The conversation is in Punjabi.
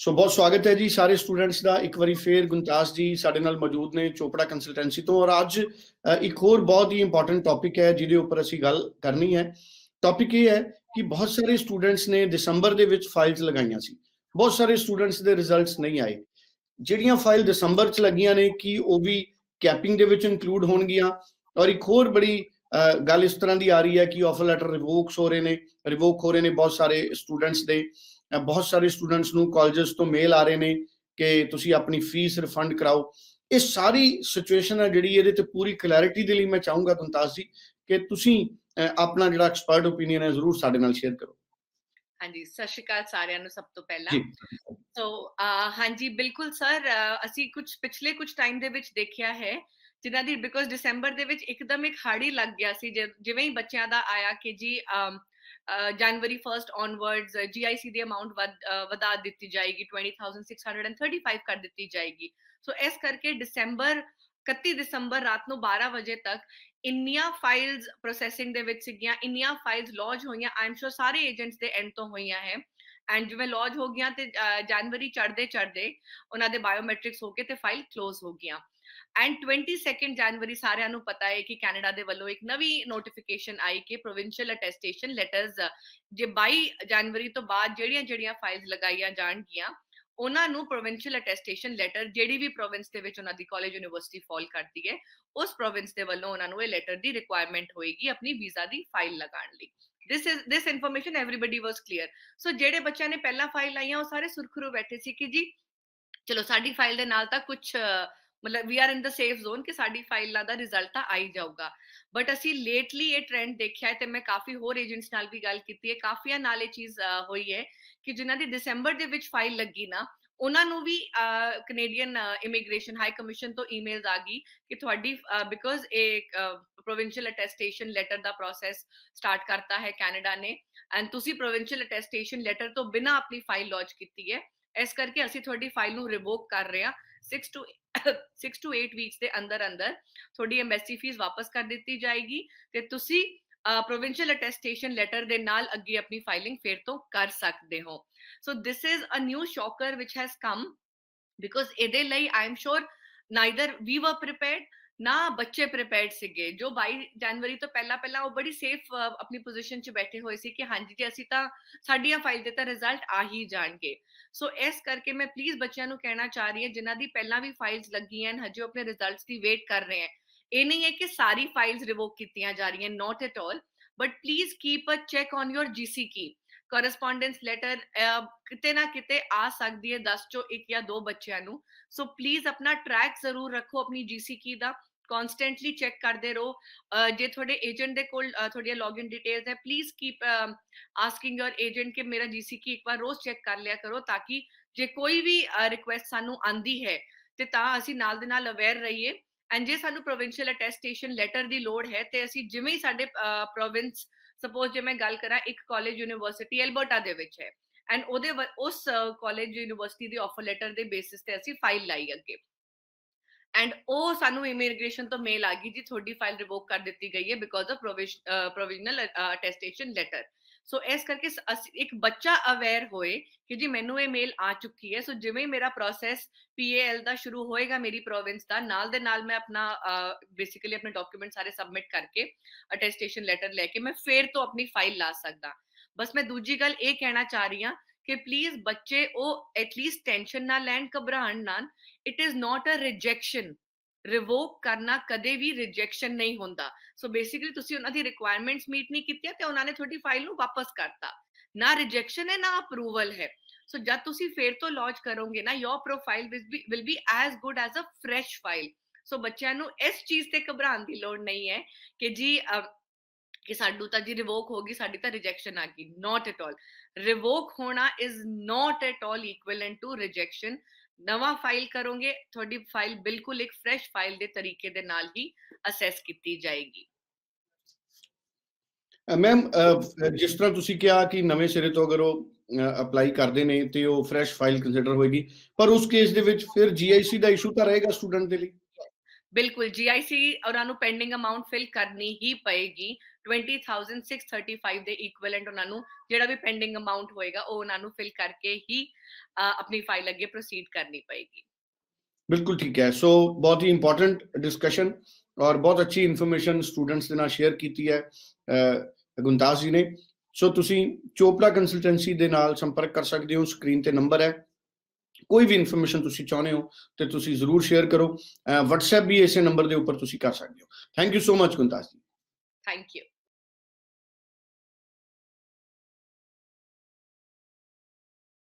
ਸੋ ਬਹੁਤ ਸਵਾਗਤ ਹੈ ਜੀ ਸਾਰੇ ਸਟੂਡੈਂਟਸ ਦਾ। ਇੱਕ ਵਾਰੀ ਫੇਰ ਗੁੰਤਾਸ ਜੀ ਸਾਡੇ ਨਾਲ ਮੌਜੂਦ ਨੇ ਚੋਪੜਾ ਕੰਸਲਟੈਂਸੀ ਤੋਂ। ਔਰ ਅੱਜ ਇੱਕ ਹੋਰ ਬਹੁਤ ਹੀ ਇੰਪੋਰਟੈਂਟ ਟੌਪਿਕ ਹੈ, ਜਿਹਦੇ ਉੱਪਰ ਅਸੀਂ ਗੱਲ ਕਰਨੀ ਹੈ। ਟੌਪਿਕ ਇਹ ਹੈ ਕਿ ਬਹੁਤ ਸਾਰੇ ਸਟੂਡੈਂਟਸ ਨੇ ਦਸੰਬਰ ਦੇ ਵਿੱਚ ਫਾਈਲਸ ਲਗਾਈਆਂ ਸੀ। ਬਹੁਤ ਸਾਰੇ ਸਟੂਡੈਂਟਸ ਦੇ ਰਿਜ਼ਲਟਸ ਨਹੀਂ ਆਏ। ਜਿਹੜੀਆਂ ਫਾਈਲ ਦਸੰਬਰ ਚ ਲੱਗੀਆਂ ਨੇ ਕਿ ਉਹ ਵੀ ਕੈਪਿੰਗ ਦੇ ਵਿੱਚ ਇਨਕਲੂਡ ਹੋਣਗੀਆਂ। ਔਰ ਇੱਕ ਹੋਰ ਬੜੀ ਗੱਲ ਇਸ ਤਰ੍ਹਾਂ ਦੀ ਆ ਰਹੀ ਹੈ ਕਿ ਆਫਰ ਲੈਟਰ ਰਿਵੋਕਸ ਹੋ ਰਹੇ ਨੇ। ਰਿਵੋਕ ਹੋ ਰਹੇ ਨੇ ਬਹੁਤ ਸਾਰੇ ਸਟੂਡੈਂਟਸ ਦੇ। ਬਹੁਤ ਸਾਰੇ ਸਟੂਡੈਂਟਸ ਨੂੰ ਕਾਲਜਸ ਤੋਂ ਮੇਲ ਆ ਰਹੇ ਨੇ ਕਿ ਤੁਸੀਂ ਆਪਣੀ ਫੀਸ ਰਿਫੰਡ ਕਰਾਓ। ਇਹ ਸਾਰੀ ਸਿਚੁਏਸ਼ਨ ਹੈ ਜਿਹੜੀ ਇਹਦੇ ਤੇ ਪੂਰੀ ਕਲੈਰਿਟੀ ਦੇ ਲਈ ਮੈਂ ਚਾਹੂੰਗਾ ਤੁੰਤਾਸ ਜੀ ਕਿ ਤੁਸੀਂ ਆਪਣਾ ਜਿਹੜਾ ਐਕਸਪਰਟ ਓਪੀਨੀਅਨ ਹੈ ਜ਼ਰੂਰ ਸਾਡੇ ਨਾਲ ਸ਼ੇਅਰ ਕਰੋ। ਹਾਂਜੀ ਸਤਿ ਸ਼੍ਰੀ ਅਕਾਲ ਸਾਰਿਆਂ ਨੂੰ ਸਭ ਤੋਂ ਪਹਿਲਾਂ। ਸੋ ਹਾਂਜੀ ਬਿਲਕੁਲ ਸਰ ਅਸੀਂ ਕੁਝ ਪਿਛਲੇ ਕੁਝ ਟਾਈਮ ਦੇ ਵਿੱਚ ਦੇਖਿਆ ਹੈ ਜਿਨ੍ਹਾਂ ਦੀ ਬਿਕੋਜ਼ ਦਸੰਬਰ ਦੇ ਵਿੱਚ ਇੱਕਦਮ ਇੱਕ ਹਾੜੀ ਲੱਗ ਗਿਆ ਸੀ ਜਿਵੇਂ ਹੀ ਬੱਚਿਆਂ ਦਾ ਆਇਆ ਕਿ ਜੀ ਜਨਵਰੀ 1st ਔਨਵਰਡਸ ਜੀਆਈਸੀ ਦੀ ਅਮਾਉਂਟ ਵਧਾ ਦਿੱਤੀ ਜਾਏਗੀ 20635 ਕਰ ਦਿੱਤੀ ਜਾਏਗੀ। ਸੋ ਇਸ ਕਰਕੇ ਦਸੰਬਰ 31 ਦਸੰਬਰ ਰਾਤ ਨੂੰ 12 ਵਜੇ ਤੱਕ ਇੰਨੀਆਂ ਫਾਈਲਸ ਪ੍ਰੋਸੈਸਿੰਗ ਦੇ ਵਿੱਚ ਸੀਗੀਆਂ, ਇੰਨੀਆਂ ਫਾਈਲਸ ਲੌਜ ਹੋਈਆਂ ਆਮ ਸ਼ੋਰ ਸਾਰੇ ਏਜੰਟਸ ਦੇ ਐਂਡ ਤੋਂ ਹੋਈਆਂ ਹੈ। ਐਂਡ ਜਿਵੇਂ ਲੌਜ ਹੋ ਗਿਆ ਤੇ ਜਨਵਰੀ ਚੜਦੇ ਚੜਦੇ ਉਹਨਾਂ ਦੇ ਬਾਇਓਮੈਟ੍ਰਿਕਸ ਹੋ ਕੇ ਤੇ ਫਾਈਲ ਕਲੋਜ਼ ਹੋ ਗਿਆ ਐਂਡ 22 ਜਨਵਰੀ ਸਾਰਿਆਂ ਨੂੰ ਪਤਾ ਹੈ ਕਿ ਕੈਨੇਡਾ ਦੇ ਵੱਲੋਂ ਇੱਕ ਨਵੀਂ ਨੋਟੀਫਿਕੇਸ਼ਨ ਆਈ ਕਿ ਪ੍ਰੋਵਿੰਸ਼ੀਅਲ ਅਟੈਸਟੇਸ਼ਨ ਲੈਟਰਸ ਜੇ 22 ਜਨਵਰੀ ਤੋਂ ਬਾਅਦ ਜਿਹੜੀਆਂ ਜਿਹੜੀਆਂ ਫਾਈਲਸ ਲਗਾਈਆਂ ਜਾਣਗੀਆਂ, ਉਹਨਾਂ ਨੂੰ ਪ੍ਰੋਵਿੰਸ਼ੀਅਲ ਅਟੈਸਟੇਸ਼ਨ ਲੈਟਰ ਜਿਹੜੀ ਵੀ ਪ੍ਰੋਵਿੰਸ ਦੇ ਵਿੱਚ ਉਹਨਾਂ ਦੀ ਕਾਲਜ ਯੂਨੀਵਰਸਿਟੀ ਫਾਲ ਕਰਦੀ ਹੈ, ਉਸ ਪ੍ਰੋਵਿੰਸ ਦੇ ਵੱਲੋਂ ਉਹਨਾਂ ਨੂੰ ਇਹ ਲੈਟਰ ਦੀ ਰਿਕੁਆਇਰਮੈਂਟ ਹੋਏਗੀ ਆਪਣੀ ਵੀਜ਼ਾ ਦੀ ਫਾਈਲ ਲਗਾਉਣ ਲਈ। This is, this information everybody was clear. So, ਜਿਹੜੇ ਬੱਚਿਆਂ ਨੇ ਪਹਿਲਾਂ ਫਾਈਲ ਲਾਈਆਂ, ਉਹ ਸਾਰੇ ਸੁਰਖਰੂ ਬੈਠੇ ਸੀ ਕਿ ਜੀ, ਚਲੋ ਸਾਡੀ ਫਾਈਲ ਦੇ ਨਾਲ ਤਾਂ ਕੁਝ ਮਤਲਬ we are in the safe zone ਕਿ ਸਾਡੀ ਫਾਈਲਾਂ ਦਾ ਰਿਜ਼ਲਟ ਤਾਂ ਆ ਜਾਊਗਾ। ਬਟ ਅਸੀਂ ਲੇਟਲੀ ਇਹ ਟ੍ਰੈਂਡ ਦੇਖਿਆ ਹੈ ਤੇ ਮੈਂ ਕਾਫੀ ਹੋਰ ਏਜੰਟਸ ਨਾਲ ਵੀ ਗੱਲ ਕੀਤੀ ਹੈ। ਕਾਫੀਆਂ ਨਾਲ ਇਹ ਚੀਜ਼ ਹੋਈ ਹੈ ਕਿ ਜਿਨ੍ਹਾਂ ਦੀ ਦਸੰਬਰ ਦੇ ਵਿੱਚ ਫਾਈਲ ਲੱਗੀ ਨਾ ਉਹਨਾਂ ਨੂੰ ਵੀ ਕੈਨੇਡੀਅਨ ਇਮੀਗ੍ਰੇਸ਼ਨ ਹਾਈ ਕਮਿਸ਼ਨ ਤੋਂ ਈਮੇਲਸ ਆ ਗਈ ਕਿ ਤੁਹਾਡੀ ਬਿਕੋਜ਼ ਇੱਕ ਪ੍ਰੋਵਿੰਸ਼ੀਅਲ ਅਟੈਸਟੇਸ਼ਨ ਲੈਟਰ ਦਾ ਪ੍ਰੋਸੈਸ ਸਟਾਰਟ ਕਰਤਾ ਹੈ ਕੈਨੇਡਾ ਨੇ ਐਂਡ ਤੁਸੀਂ ਪ੍ਰੋਵਿੰਸ਼ੀਅਲ ਅਟੈਸਟੇਸ਼ਨ ਲੈਟਰ ਤੋਂ ਬਿਨਾ ਆਪਣੀ ਫਾਈਲ ਲੌਂਚ ਕੀਤੀ ਹੈ। ਇਸ ਕਰਕੇ ਅਸੀਂ ਤੁਹਾਡੀ ਫਾਈਲ ਨੂੰ ਰਿਵੋਕ ਕਰ ਰਹੇ ਹਾਂ 6 ਟੂ 6 ਟੂ 8 ਵੀਕਸ ਦੇ ਅੰਦਰ ਅੰਦਰ ਤੁਹਾਡੀ ਐਮਬੈਸੀ ਫੀਸ ਵਾਪਸ ਕਰ ਦਿੱਤੀ ਜਾਏਗੀ ਤੇ ਤੁਸੀਂ ਪ੍ਰੋਵਿੰਸ਼ੀਅਲ ਅਟੈਸਟੇਸ਼ਨ ਲੈਟਰ ਦੇ ਨਾਲ ਅੱਗੇ ਆਪਣੀ ਫਾਈਲਿੰਗ ਫੇਰ ਤੋਂ ਕਰ ਸਕਦੇ ਹੋ। So this is a new shocker which has come because ਇਹਦੇ ਲਈ ਆਈ ਐਮ ਸ਼ੋਰ ਨਾਈਦਰ ਵੀ ਵਰ ਪ੍ਰੀਪੇਅਰਡ ਨਾ ਬੱਚੇ ਪ੍ਰੀਪੇਅਰਡ ਸੀਗੇ। ਜੋ 22 ਜਨਵਰੀ ਤੋਂ ਪਹਿਲਾਂ ਪਹਿਲਾਂ ਉਹ ਬੜੀ ਸੇਫ ਆਪਣੀ ਪੋਜੀਸ਼ਨ 'ਚ ਬੈਠੇ ਹੋਏ ਸੀ ਕਿ ਹਾਂਜੀ ਜੀ ਅਸੀਂ ਤਾਂ ਸਾਡੀਆਂ ਫਾਈਲ ਦੇ ਤਾਂ ਰਿਜ਼ਲਟ ਆ ਹੀ ਜਾਣਗੇ। ਸੋ ਇਸ ਕਰਕੇ ਮੈਂ ਪਲੀਜ਼ ਬੱਚਿਆਂ ਨੂੰ ਕਹਿਣਾ ਚਾਹ ਰਹੀ ਹਾਂ ਜਿਨ੍ਹਾਂ ਦੀ ਪਹਿਲਾਂ ਵੀ ਫਾਈਲਸ ਲੱਗੀਆਂ ਹਨ, ਹਜੇ ਉਹ ਆਪਣੇ ਰਿਜ਼ਲਟਸ ਦੀ ਵੇਟ ਕਰ ਰਹੇ ਹਨ ਇਹ ਨਹੀਂ ਹੈ ਕਿ ਸਾਰੀ ਫਾਈਲਸ ਰਿਵੋਕ ਕੀਤੀਆਂ ਜਾ ਰਹੀਆਂ not at all but please keep a check on your GC Ki correspondence letter ਕਿਤੇ ਨਾ ਕਿਤੇ ਆ ਸਕਦੀ ਹੈ 10 ਚੋਂ ਇੱਕ ਜਾਂ ਦੋ ਬੱਚਿਆਂ ਨੂੰ। ਸੋ ਪਲੀਜ਼ ਆਪਣਾ ਟਰੈਕ ਜ਼ਰੂਰ ਰੱਖੋ ਆਪਣੀ ਜੀਸੀ ਕੀ ਦਾ। ਕਨਸਟੈਂਟਲੀ ਚੈੱਕ ਕਰਦੇ ਰਹੋ। ਜੇ ਤੁਹਾਡੇ ਏਜੰਟ ਦੇ ਕੋਲ ਤੁਹਾਡੀਆਂ ਲੌਗਇਨ ਡਿਟੇਲਸ ਹੈ please keep asking your agent ਕਿ ਮੇਰਾ ਜੀਸੀ ਕੀ ਇੱਕ ਵਾਰ ਰੋਜ਼ ਚੈੱਕ ਕਰ ਲਿਆ ਕਰੋ ਤਾਂ ਕਿ ਜੇ ਕੋਈ ਵੀ ਰਿਕੁਐਸਟ ਸਾਨੂੰ ਆਂਦੀ ਹੈ, ਤੇ ਤਾਂ ਅਸੀਂ ਨਾਲ ਦੇ ਨਾਲ ਅਵੇਅਰ ਰਹੀਏ। ਐਂਡ ਜੇ ਸਾਨੂੰ ਪ੍ਰੋਵਿੰਸ਼ੀਅਲ ਅਟੈਸਟੇਸ਼ਨ ਲੈਟਰ ਦੀ ਲੋੜ ਹੈ, ਤੇ ਅਸੀਂ ਜਿਵੇਂ ਹੀ ਸਾਡੇ ਪ੍ਰੋਵਿੰਸ ਸਪੋਜ਼ ਜੇ ਮੈਂ ਗੱਲ ਕਰਾਂ, ਇੱਕ ਕਾਲਜ ਯੂਨੀਵਰਸਿਟੀ ਐਲਬਰਟਾ ਦੇ ਵਿੱਚ ਹੈ ਐਂਡ ਉਹਦੇ ਉਸ ਕਾਲਜ ਯੂਨੀਵਰਸਿਟੀ ਦੇ ਆਫਰ ਲੈਟਰ ਦੇ ਬੇਸਿਸ ਤੇ ਅਸੀਂ ਫਾਈਲ ਲਾਈ ਅੱਗੇ। ਐਂਡ ਉਹ ਸਾਨੂੰ ਇਮੀਗ੍ਰੇਸ਼ਨ ਤੋਂ ਮੇਲ ਆ ਗਈ ਜੀ, ਤੁਹਾਡੀ ਫਾਈਲ ਰਿਵੋਕ ਕਰ ਦਿੱਤੀ ਗਈ ਹੈ because of provisional attestation letter so ਇਸ ਕਰਕੇ ਇੱਕ ਬੱਚਾ ਅਵੇਅਰ ਹੋਏ ਕਿ ਜੀ ਮੈਨੂੰ ਇਹ ਮੇਲ ਆ ਚੁੱਕੀ ਹੈ। ਸੋ ਜਿਵੇਂ ਮੇਰਾ ਪ੍ਰੋਸੈਸ ਪੀਏਐਲ ਦਾ ਸ਼ੁਰੂ ਹੋਏਗਾ ਮੇਰੀ ਪ੍ਰੋਵਿੰਸ ਦਾ, ਨਾਲ ਦੇ ਨਾਲ ਮੈਂ ਆਪਣਾ ਬੇਸਿਕਲੀ ਆਪਣੇ ਡਾਕੂਮੈਂਟ ਸਾਰੇ ਸਬਮਿਟ ਕਰਕੇ ਅਟੈਸਟੇਸ਼ਨ ਲੈਟਰ ਲੈ ਕੇ ਮੈਂ ਫੇਰ ਤੋਂ ਆਪਣੀ ਫਾਈਲ ਲਾ ਸਕਦਾ। ਬਸ ਮੈਂ ਦੂਜੀ ਗੱਲ ਇਹ ਕਹਿਣਾ ਚਾਹ ਰਹੀ ਹਾਂ ਕਿ ਪਲੀਜ਼ ਬੱਚੇ ਉਹ ਐਟਲੀਸਟ ਟੈਨਸ਼ਨ ਨਾ ਲੈਣ ਘਬਰਾਣ ਨਾ it is not a rejection revoke ਕਰਨਾ ਕਦੇ ਵੀ ਰਿਜੈਕਸ਼ਨ ਨਹੀਂ ਹੁੰਦਾ। ਸੋ ਬੇਸਿਕਲੀ ਤੁਸੀਂ ਉਹਨਾਂ ਦੀ ਰਿਕੁਆਇਰਮੈਂਟਸ ਮੀਟ ਨਹੀਂ ਕੀਤੀਆਂ ਤੇ ਉਹਨਾਂ ਨੇ ਤੁਹਾਡੀ ਫਾਈਲ ਨੂੰ ਵਾਪਸ ਕਰਤਾ। ਨਾ ਰਿਜੈਕਸ਼ਨ ਹੈ, ਨਾ ਅਪਰੂਵਲ ਹੈ। ਸੋ ਜਦ ਤੁਸੀਂ ਫੇਰ ਤੋਂ ਲਾਂਚ ਕਰੋਗੇ ਨਾ your profile will be as good as a fresh file so ਬੱਚਿਆਂ ਨੂੰ ਇਸ ਚੀਜ਼ ਤੇ ਘਬਰਾਉਣ ਦੀ ਲੋੜ ਨਹੀਂ ਹੈ ਕਿ ਜੀ ਕਿ ਸਾਡੂ ਤਾਂ ਜੀ ਰਿਵੋਕ ਹੋ ਗਈ, ਸਾਡੀ ਤਾਂ ਰਿਜੈਕਸ਼ਨ ਆ ਗਈ। ਨਾਟ ਐਟ ਆਲ ਰਿਵੋਕ ਹੋਣਾ is not at all equivalent to rejection ਨਵਾਂ ਫਾਈਲ ਕਰੋਗੇ, ਤੁਹਾਡੀ ਫਾਈਲ ਬਿਲਕੁਲ ਇੱਕ ਫਰੈਸ਼ ਫਾਈਲ ਦੇ ਤਰੀਕੇ ਦੇ ਨਾਲ ਹੀ ਅਸੈਸ ਕੀਤੀ ਜਾਏਗੀ। ਮੈਮ ਜਿਸ ਤਰ੍ਹਾਂ ਤੁਸੀਂ ਕਿਹਾ ਕਿ ਨਵੇਂ ਸਿਰੇ ਤੋਂ ਅਗਰ ਉਹ ਅਪਲਾਈ ਕਰਦੇ ਨੇ ਤੇ ਉਹ ਫਰੈਸ਼ ਫਾਈਲ ਕੰਸੀਡਰ ਹੋਏਗੀ, ਪਰ ਉਸ ਕੇਸ ਦੇ ਵਿੱਚ ਫਿਰ ਜੀਆਈਸੀ ਦਾ ਇਸ਼ੂ ਤਾਂ ਰਹੇਗਾ ਸਟੂਡੈਂਟ ਦੇ ਲਈ? ਬਿਲਕੁਲ ਜੀਆਈਸੀ ਉਹਨਾਂ ਨੂੰ ਪੈਂਡਿੰਗ ਅਮਾਉਂਟ ਫਿਲ ਕਰਨੀ ਹੀ ਪਏਗੀ। 20635 ਦੇ ਇਕੁਇਵਲੈਂਟ ਉਹਨਾਂ ਨੂੰ ਜਿਹੜਾ ਵੀ ਪੈਂਡਿੰਗ ਅਮਾਉਂਟ ਹੋਏਗਾ ਉਹ ਉਹਨਾਂ ਨੂੰ ਫਿਲ ਕਰਕੇ ਹੀ ਅਹ, ਆਪਣੀ ਫਾਈਲ ਅੱਗੇ ਪ੍ਰੋਸੀਡ ਕਰਨੀ ਪਏਗੀ। ਬਿਲਕੁਲ ਠੀਕ ਹੈ। ਸੋ ਬਹੁਤ ਹੀ ਇੰਪੋਰਟੈਂਟ ਡਿਸਕਸ਼ਨ ਔਰ ਬਹੁਤ ਅੱਛੀ ਇਨਫੋਰਮੇਸ਼ਨ ਸਟੂਡੈਂਟਸ ਦੇ ਨਾਲ ਸ਼ੇਅਰ ਕੀਤੀ ਹੈ ਅਹ, ਗੁੰਦਾਸ ਜੀ ਨੇ। ਸੋ ਤੁਸੀਂ ਚੋਪੜਾ ਕੰਸਲਟੈਂਸੀ ਦੇ ਨਾਲ ਸੰਪਰਕ ਕਰ ਸਕਦੇ ਹੋ। ਸਕਰੀਨ ਤੇ ਨੰਬਰ ਹੈ। ਕੋਈ ਵੀ ਇਨਫੋਰਮੇਸ਼ਨ ਤੁਸੀਂ ਚਾਹੁੰਦੇ ਹੋ ਤੇ ਤੁਸੀਂ ਜ਼ਰੂਰ ਸ਼ੇਅਰ ਕਰੋ। WhatsApp ਵੀ ਇਸੇ ਨੰਬਰ ਦੇ ਉੱਪਰ ਤੁਸੀਂ ਕਰ ਸਕਦੇ ਹੋ। Thank you so much Gundas ji. Thank you